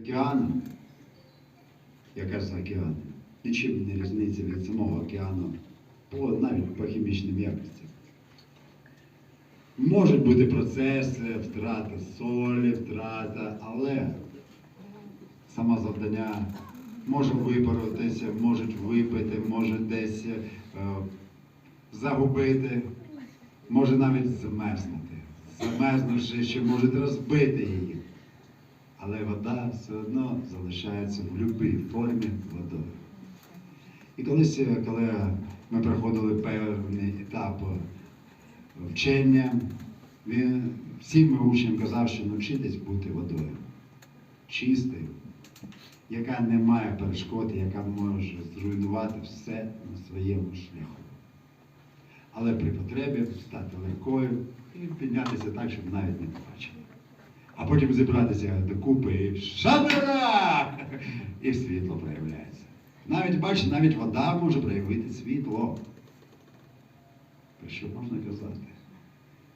Океаном, яка з океаном, нічим не різниця від самого океану, по, навіть по хімічним якостям. Можуть бути процеси, втрата солі, втрата, але саме завдання може випаруватися, можуть випити, може десь е, загубити, може навіть замерзнути. Замерзнувши, ще можуть розбити її. Але вода все одно залишається в будь-якій формі водою. І колись, е, коли ми проходили певний етап е, вчення, він всім учням казав, що навчитись бути водою чистою, яка не має перешкод, яка може зруйнувати все на своєму шляху. Але при потребі стати легкою і піднятися так, щоб навіть не побачили. А потім зібратися докупи і шабера! І світло проявляється. Навіть бачите, навіть вода може проявити світло. Про що можна казати?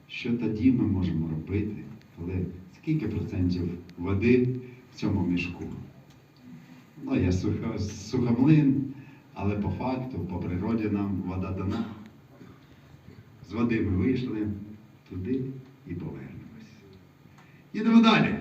Що тоді ми можемо робити, коли скільки процентів води в цьому мішку? Ну, я сухо, сухомлин, але по факту, по природі нам вода дана. З води ми вийшли туди і повернемось. Їдемо далі.